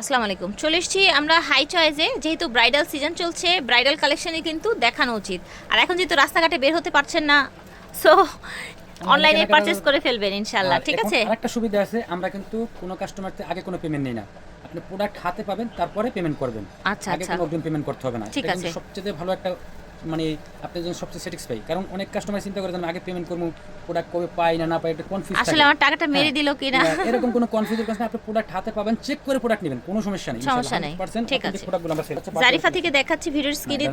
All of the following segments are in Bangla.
আসসালামু আলাইকুম। চলে এসেছি আমরা হাই চয়েজে যেহেতু ব্রাইডাল সিজন চলছে ব্রাইডাল কালেকশনই কিন্তু দেখানো উচিত। আর এখন যেহেতু রাস্তাঘাটে বের হতে পারছেন না সো অনলাইনে পারচেজ পারচেস করে ফেলবেন ইনশাআল্লাহ ঠিক আছে? আরেকটা সুবিধা আছে আমরা কিন্তু কোনো কাস্টমার আগে কোনো পেমেন্ট নেই না। আপনি প্রোডাক্ট হাতে পাবেন তারপরে পেমেন্ট করবেন। আচ্ছা, আগে আচ্ছা। কোনো অগ্রিম পেমেন্ট করতে হবে না। ঠিক আছে। সবচেয়ে ভালো একটা মানে আপনি যখন সবচেয়ে স্যাটিসফাই কারণ অনেক কাস্টমার চিন্তা করে আগে পেমেন্ট করব প্রোডাক্ট কবে পাই না না পাই একটা কনফিউজ আসলে আমার টাকাটা মেরে দিল কি না এরকম কোনো কনফিউজের কারণে আপনি প্রোডাক্ট হাতে পাবেন চেক করে প্রোডাক্ট নেবেন কোনো সমস্যা নেই। সমস্যা নেই। ঠিক আছে। প্রোডাক্টগুলো আমরা sell- জারিফা থেকে দেখাচ্ছি ভিডিওর স্ক্রিনে।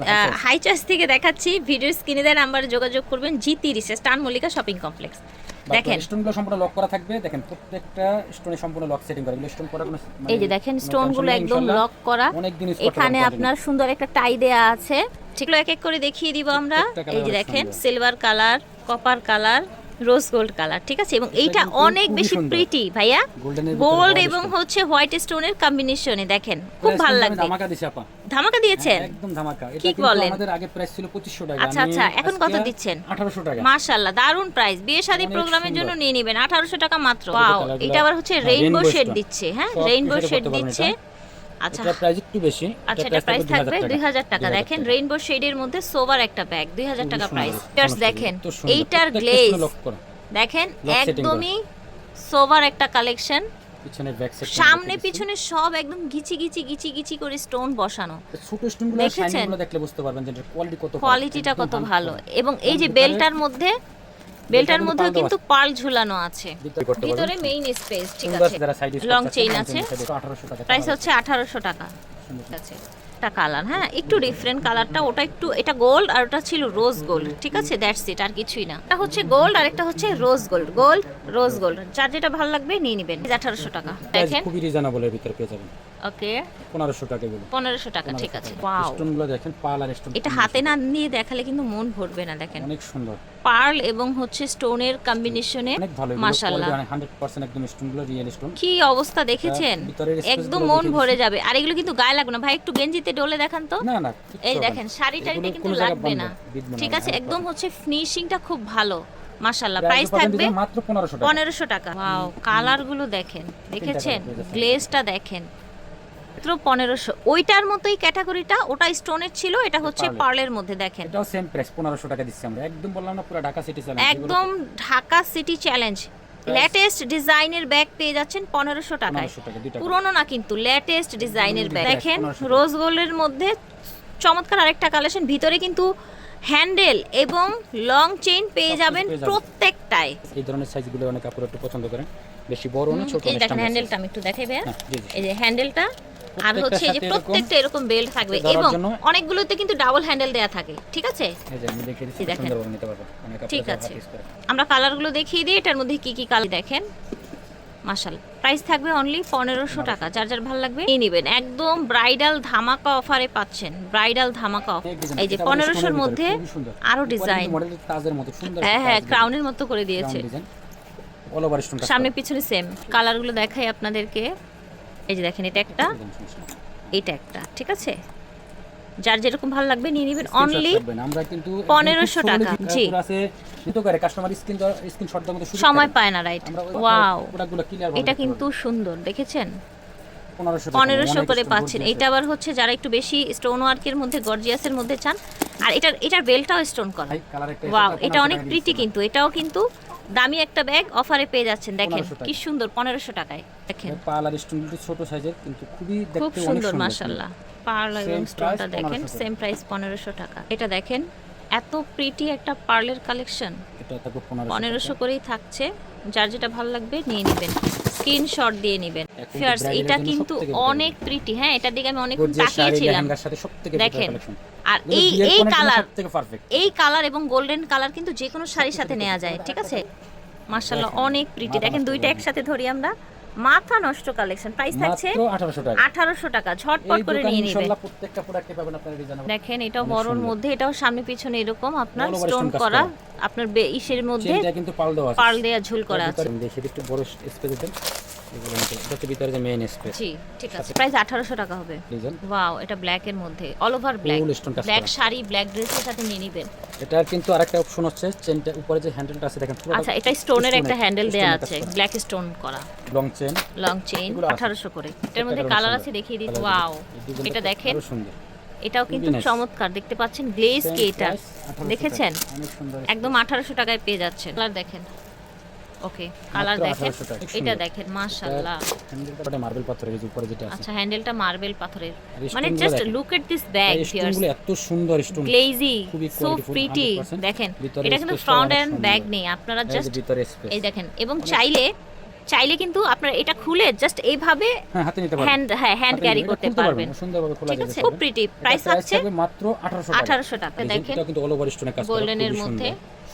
হাই চয়েস থেকে দেখাচ্ছি। ভিডিওর স্ক্রিনে দেওয়া নাম্বারে যোগাযোগ করবেন জি তিরিশে স্টান মল্লিকা শপিং কমপ্লেক্স দেখেন। স্টোনগুলো সম্পূর্ণ লক করা থাকবে। দেখেন প্রত্যেকটা স্টোনে সম্পূর্ণ লক সেটিং করা। এগুলো স্টোন করা কোনো মানে এই যে দেখেন কোনো স্টোনগুলো একদম লক করা। এখানে আপনার সুন্দর একটা টাই দেয়া আছে। সেগুলো এক এক করে দেখিয়ে দিব আমরা। এই যে দেখেন silver colour copper colour rose gold colour ঠিক আছে? এবং এইটা অনেক বেশি প্রিটি ভাইয়া। গোল্ড এবং হচ্ছে হোয়াইট স্টোনের কম্বিনেশনে দেখেন খুব ভালো লাগবে। ধামাকা দিয়েছেন? হ্যাঁ, একদম ধামাকা। এটা কি বলেন? আমাদের আগে প্রাইস ছিল 2500 টাকা। আচ্ছা, আচ্ছা, এখন কত দিচ্ছেন? 1800 টাকা। মাশাআল্লাহ দারুণ প্রাইস বিয়ে শাদী প্রোগ্রামের জন্য নিয়ে নেবেন 1800 টাকা মাত্র। ওয়াও এটা আবার হচ্ছে হ্যাঁ, রেইনবো শেড দিচ্ছে হ্যাঁ রেইনবো শেড দিচ্ছে। আচ্ছা। এটা প্রাইস একটু বেশি। আচ্ছা এটা প্রাইস থাকবে 2000 টাকা। দেখেন রেইনবো শেডের মধ্যে সোবার একটা ব্যাগ দুই হাজার খুবই টাকা প্রাইস দেখেন এইটার গ্লেজ। দেখেন একদমই সোবার একটা কালেকশন সামনে পিছনে সব একদম গিচি গিচি গিচি গিচি করে স্টোন বসানো। ছোট স্টোনগুলো দেখেছেন? দেখলে বুঝতে পারবেন যে কোয়ালিটি কত। কোয়ালিটিটা কত ভালো। এবং এই যে বেলটার মধ্যে বেলটার কিন্তু মধ্যে পাল কিন্তু পার্ল ঝুলানো আছে। ভিতরে মেইন স্পেস ঠিক আছে। লং চেইন আছে। 1800 টাকা প্রাইস হচ্ছে আঠারোশো টাকা। ঠিক আছে। একটা কালার হ্যাঁ একটু ডিফারেন্ট কালারটা ওটা একটু এটা গোল্ড আর ওটা ছিল রোজ গোল্ড ঠিক আছে দ্যাটস ইট আর কিছুই না। এটা হচ্ছে গোল্ড আর একটা হচ্ছে rose gold gold rose gold যার যেটা ভালো লাগবে নিয়ে নেবেন। আঠারোশো টাকা। দেখেন। খুবই রিজনেবল এর ভিতরে পেয়ে যাবেন। ওকে। 1500 টাকা এগুলো। পনেরোশো টাকা ঠিক আছে। ওয়াও স্টোনগুলো দেখেন পাল আর স্টোন এটা হাতে না নিয়ে দেখালে কিন্তু মন ভরবে না দেখেন। অনেক সুন্দর। পার্ল এবং হচ্ছে স্টোনের কম্বিনেশনে মাশাআল্লাহ। হান্ড্রেড পার্সেন্ট একদম স্টোনগুলো রিয়েল স্টোন কি অবস্থা দেখেছেন? একদম মন ভরে যাবে। আর এগুলো কিন্তু গায়ে লাগবে না। ভাই একটু গেঞ্জিতে ডলে দেখান তো। না না এই দেখেন শাড়ি টাড়িতে কিন্তু লাগবে না। ঠিক আছে একদম হচ্ছে ফিনিশিংটা খুব ভালো মাশাল্লাহ প্রাইস থাকবে মাত্র 1500 টাকা। পনেরোশো টাকা। ওয়াও কালারগুলো দেখেন। দেখেছেন। গ্লেজটা দেখেন। মাত্র পনেরোশো। ওইটার মতোই ক্যাটাগরিটা ওটা স্টোনের ছিল এটা হচ্ছে পার্লের। মধ্যে দেখেন। এটাও সেম প্রাইস 1500 টাকা দিচ্ছি আমরা। একদম বললাম না পুরো ঢাকা সিটি চালান একদম ঢাকা সিটি চ্যালেঞ্জ লেটেস্ট ডিজাইনের ব্যাগ পেয়ে যাচ্ছেন পনেরোশো টাকায়। 1500 টাকা দুইটা পুরনো না কিন্তু লেটেস্ট ডিজাইনের ব্যাগ দেখেন 1500 রোজ গোল্ডের মধ্যে চমৎকার আরেকটা কালেকশন ভিতরে কিন্তু হ্যান্ডেল এবং লং চেইন পেয়ে যাবেন। প্রত্যেকটাই এই ধরনের সাইজগুলো অনেক কাপড় একটু পছন্দ করেন। বেশি বড় না ছোট এই না দেখেন হ্যান্ডেলটা আমি একটু দেখাই ভাইয়া। হ্যাঁ। এই যে হ্যান্ডেলটা আর হচ্ছে এই যে প্রত্যেকটা এরকম বেল্ট থাকবে এবং অনেকগুলোতে কিন্তু ডাবল হ্যান্ডেল দেয়া থাকে ঠিক আছে? এই এই দেখেন। ঠিক আছে। আমরা কালারগুলো দেখিয়ে দিই এটার মধ্যে কি কি কালার দেখেন? মাশাল প্রাইস থাকবে অনলি পনেরোশো টাকা যার যার ভালো লাগবে নিয়ে নেবেন। একদম ব্রাইডাল ধামাকা অফারে পাচ্ছেন ব্রাইডাল ধামাকা অফার এই যে পনেরোশোর মধ্যে আরও ডিজাইন হ্যাঁ হ্যাঁ ক্রাউনের মতো। করে দিয়েছে। সামনে পিছনে সেম কালারগুলো দেখাই আপনাদেরকে। এই যে দেখেন এটা একটা। এটা একটা ঠিক আছে? যার যেরকম ভালো লাগবে নিয়ে নেবেন অনলি। আমরা কিন্তু 1500 টাকা, জি। আছে করে কাস্টমার স্ক্রিন স্ক্রিনশট মতো সময় পায় না রাইট ওয়াও এটা কিন্তু সুন্দর দেখেছেন? 1500 পনেরোশো করে পাচ্ছেন। এটা আবার হচ্ছে যারা একটু বেশি স্টোন ওয়ার্কের মধ্যে গর্জিয়াসের মধ্যে চান আর এটার এটার বেলটাও স্টোন করা। কালার ওয়াও এটা অনেক প্রিটি কিন্তু। এটাও কিন্তু দামি একটা ব্যাগ অফারে পেয়ে যাচ্ছেন দেখেন। কি সুন্দর পনেরোশো টাকায় দেখেন। পাল আর স্টোন ছোট সাইজের কিন্তু খুবই খুব সুন্দর মাশাল্লাহ পার্ল এবং স্টোনটা দেখেন 1500 সেম প্রাইস পনেরোশো টাকা। এটা দেখেন এত প্রিটি একটা পার্লের কালেকশন এটা থাকবে 1500 পনেরোশো করেই থাকছে। যার যেটা ভালো লাগবে নিয়ে নেবেন। স্ক্রিনশট দিয়ে নেবেন। ফিয়ার্স এটা কিন্তু অনেক প্রিটি হ্যাঁ এটার দিকে আমি অনেক তাকিয়েছিলাম। দেখেন আর এই এই কালার থেকে পারফেক্ট এই কালার এবং গোল্ডেন কালার কিন্তু যে কোনো শাড়ির সাথে নেওয়া যায় ঠিক আছে? মার্শাল্লাহ অনেক প্রিটি দেখেন দুইটা একসাথে ধরি আমরা। মাথা নষ্ট কালেকশন প্রাইস থাকছে 1800 টাকা। আঠারোশো টাকা ঝটপট করে নিয়ে নেবেন ইনশাআল্লাহ প্রত্যেকটা প্রোডাক্টে পাবেন আপনারা রিজনেবল দেখেন এটা বড়র মধ্যে এটাও সামনে পিছনে এরকম আপনার স্টোন করা। আপনার ইসের মধ্যে চেনটা কিন্তু পাল দেওয়া আছে। পার্ল দেয়া ঝুল করা আছে। দেখে একটু বড় স্পেস দেন। এটা ভিতরে যে মেইন স্পেস জি ঠিক আছে। প্রাইস আঠারোশো টাকা হবে। ওয়াও এটা ব্ল্যাক এর মধ্যে all over black black sari black ড্রেসের সাথে নিয়ে নিবেন। এটার কিন্তু আরেকটা অপশন হচ্ছে চেনটা উপরে যে হ্যান্ডেলটা আছে দেখেন আচ্ছা এটা স্টোনের একটা হ্যান্ডেল দেয়া আছে। ব্ল্যাক স্টোন করা। লং চেন লং চেইন এগুলো আছে। আঠারোশো করে। এটার মধ্যে কালার আছে দেখিয়ে দিই। ওয়াও এটা দেখেন? সুন্দর। এটাও কিন্তু চমৎকার। দেখতে পাচ্ছেন? গ্লেজ কি এটা দেখেছেন? একদম আঠারোশো টাকায় পেয়ে যাচ্ছেন। কালার দেখেন। ওকে কালার দেখেন। এটা দেখেন মাশাআল্লাহ। হ্যান্ডেলটা মার্বেল পাথরের যে উপরে যেটা আছে। আচ্ছা হ্যান্ডেলটা মার্বেল পাথরের। মানে just. Look at this bag here's স্টোনগুলো এত সুন্দর স্টোন গ্লেজি সো প্রিটি দেখেন এটা কিন্তু ফ্রন্ট এন্ড ব্যাগ নেই। আপনারা জাস্ট ভিতরে স্পেস এই দেখেন এবং চাইলে চাইলে কিন্তু আপনারা এটা খুলে জাস্ট এইভাবে হ্যাঁ হ্যান্ড হ্যাঁ হ্যান্ড ক্যারি করতে পারবেন ঠিক আছে খুব প্রিটি প্রাইস থাকবে মাত্র 1800 টাকা। 1800 টাকা দেখেন। এটা কিন্তু অল ওভার স্টোনে কাজ গোল্ডেনের মধ্যে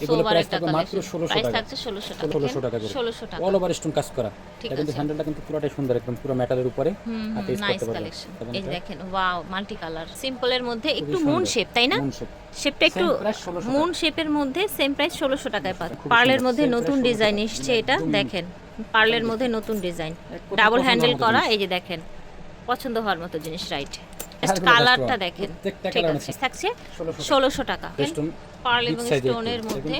এগুলো প্রাইস থাকবে মাত্র কালেকশন 1600 প্রাইস টাকা। থাকছে 1600 টাকা 1600 টাকা 1600 অল ওভার স্টোন কাজ করা। এটা কিন্তু হ্যান্ডেলটা কিন্তু পুরোটাই সুন্দর একদম পুরো মেটালের উপরে। হাতে ইউজ করতে পারবেন। এই দেখেন ওয়াও মাল্টি কালার সিম্পলের মধ্যে একটু মুন শেপ তাই না? শেপটা একটু 1600 মুন শেপের মধ্যে সেম প্রাইস ষোলোশো টাকায় পাচ্ছেন। পার্লের মধ্যে নতুন ডিজাইন। এসছে এটা দেখেন। পার্লের মধ্যে নতুন ডিজাইন। ডাবল হ্যান্ডেল করা এই যে দেখেন পছন্দ হওয়ার মতো জিনিস রাইট হ্যাঁ, কালারটা দেখেন। ঠিক আছে। থাকছে 1600 ষোলোশো টাকা পার্লের পার্ল এবং স্টোনের মধ্যে।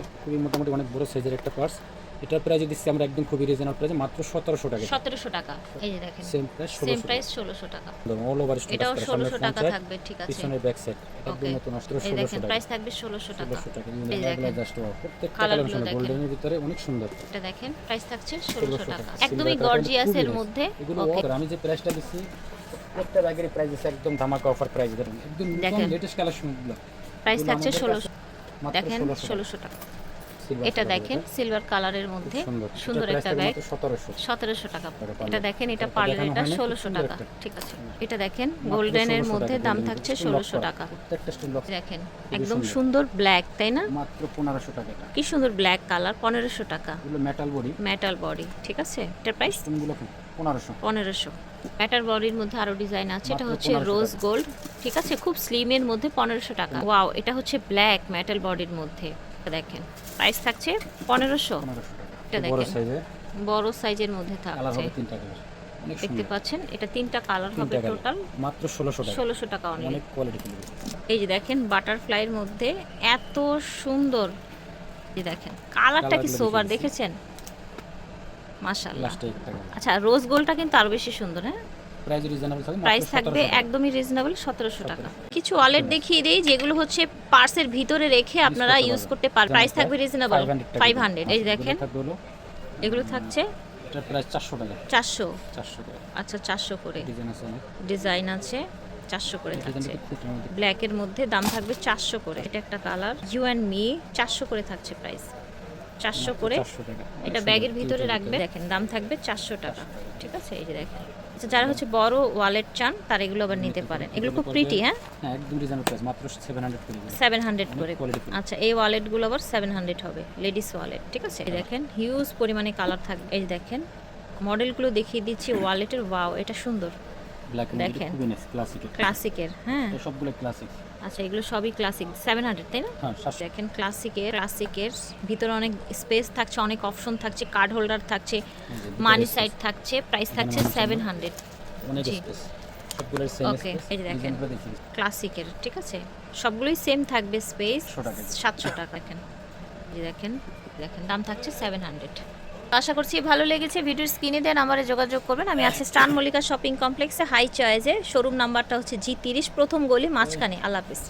মোটামুটি অনেক বড় সাইজের একটা পার্স এটার প্রাইস দিচ্ছি আমরা একদম খুবই রিজনেবল প্রাইসে মাত্র 1700 টাকা। সতেরোশো টাকা। এই যে দেখেন সেম প্রাইস সেম 1600 প্রাইস ষোলোশো টাকা। অল ওভার স্টোন এটাও ষোলোশো টাকা থাকবে ঠিক আছে। পিছনের ব্যাক সাইড একদম নতুন এই 1600 দেখেন টাকা। প্রাইস থাকবে ষোলোশো টাকা। 1600 টাকা এই দেখেন। জাস্ট প্রত্যেকটা কালার সুন্দর গোল্ডেনের ভিতরে অনেক সুন্দর। এটা দেখেন প্রাইস থাকছে 1600 ষোলোশো টাকা। একদমই গর্জিয়াস এর মধ্যে। ওকে আমি যে প্রাইসটা দিচ্ছি প্রত্যেকটা ব্যাগের প্রাইস আছে একদম ধামাকা অফার প্রাইস দেখুন। একদম দেখেন। লেটেস্ট কালেকশনগুলো প্রাইস থাকছে আমাদের ষোলোশো কাছে মাত্র দেখেন 1600 টাকা। এটা দেখেন সিলভার কালারের মধ্যে সুন্দর। একটা ব্যাগ 1700 সতেরোশো। টাকা। এটা এটা দেখেন এটা এটা পার্লের এটা ষোলোশো টাকা। ঠিক আছে। এটা দেখেন গোল্ডেনের মধ্যে দাম থাকছে ষোলোশো। টাকা। দেখেন একদম সুন্দর। ব্ল্যাক তাই না? মাত্র 1500 টাকা এটা। কি সুন্দর ব্ল্যাক কালার পনেরোশো টাকা। মেটাল বডি মেটাল বডি ঠিক আছে? এটার প্রাইস স্টোনগুলো 1500 পনেরোশো। মেটাল বডির মধ্যে আরও ডিজাইন আছে। এটা হচ্ছে রোজ গোল্ড ঠিক আছে? খুব স্লিমের মধ্যে পনেরোশো টাকা। ওয়াও এটা হচ্ছে ব্ল্যাক মেটাল বডির মধ্যে। দেখেন। প্রাইস থাকছে পনেরোশো। এটা বড় দেখেন। বড় সাইজের মধ্যে থাকছে। দেখতে পাচ্ছেন? এটা তিনটা কালার হবে টোটাল মাত্র 1600 টাকা। ষোলোশো টাকা অনেক কোয়ালিটি এই যে দেখেন বাটারফ্লাইয়ের মধ্যে এত সুন্দর। এই যে দেখেন কালারটা কি সোবার দেখেছেন? মাশাআল্লাহ। আচ্ছা রোজ গোল্ডটা কিন্তু আরও বেশি সুন্দর হ্যাঁ? প্রাইস রিজনেবল থাকবে? প্রাইস থাকবে একদমই রিজনেবল সতেরোশো টাকা। কিছু ওয়ালেট দেখিয়ে দিই যেগুলো হচ্ছে পার্সের ভিতরে রেখে আপনারা ইউজ করতে পারবেন। প্রাইস থাকবে রিজনেবল 500 ফাইভ হান্ড্রেড এই দেখেন। এগুলো থাকছে প্রাইস 400 টাকা। চারশো। 400 টাকা। আচ্ছা চারশো করে। ডিজাইন আছে চারশো করে থাকছে। ব্ল্যাকের মধ্যে দাম থাকবে চারশো করে। এটা একটা কালার ইউ অ্যান্ড মি চারশো করে থাকছে প্রাইস চারশো করে। এটা ব্যাগের ভিতরে রাখবে। দেখেন দাম থাকবে চারশো টাকা। ঠিক আছে? এই যে দেখেন। আচ্ছা যারা হচ্ছে বড় ওয়ালেট চান তারা এগুলো আবার নিতে পারেন। এগুলো খুব প্রিটি হ্যাঁ? হ্যাঁ একদম রিজনেবল প্রাইস মাত্র 700 করে দিবেন। সেভেন হান্ড্রেড করে। আচ্ছা এই ওয়ালেটগুলো আবার সেভেন হান্ড্রেড হবে লেডিস ওয়ালেট ঠিক আছে? এই দেখেন হিউজ পরিমাণে কালার থাকবে এই দেখেন মডেলগুলো দেখিয়ে দিচ্ছি ওয়ালেটের ওয়াও এটা সুন্দর। দেখেন। ক্লাসিকের হ্যাঁ। সবগুলো ক্লাসিক আচ্ছা এগুলো সবই ক্লাসিক সেভেন হান্ড্রেড তাই না? হ্যাঁ 700 দেখেন ক্লাসিকের ক্লাসিকের ভিতরে অনেক স্পেস থাকছে অনেক অপশন থাকছে কার্ড হোল্ডার থাকছে মানি সাইড থাকছে প্রাইস থাকছে সেভেন হান্ড্রেড জি। এই যে দেখেন। ক্লাসিকের ঠিক আছে? সবগুলোই সেম থাকবে স্পেস সাতশো টাকা। দেখেন। দেখেন দেখেন দাম থাকছে সেভেন হান্ড্রেড আশা করছি ভালো লেগেছে। ভিডিওর স্ক্রিনে দেন আমারে যোগাযোগ করবেন। আমি আছি স্টান মল্লিকা শপিং কমপ্লেক্সে। হাই চয়েজে শোরুম নাম্বারটা হচ্ছে জি তিরিশ। প্রথম গলি মাঝখানে। আল্লাহ হাফিজ।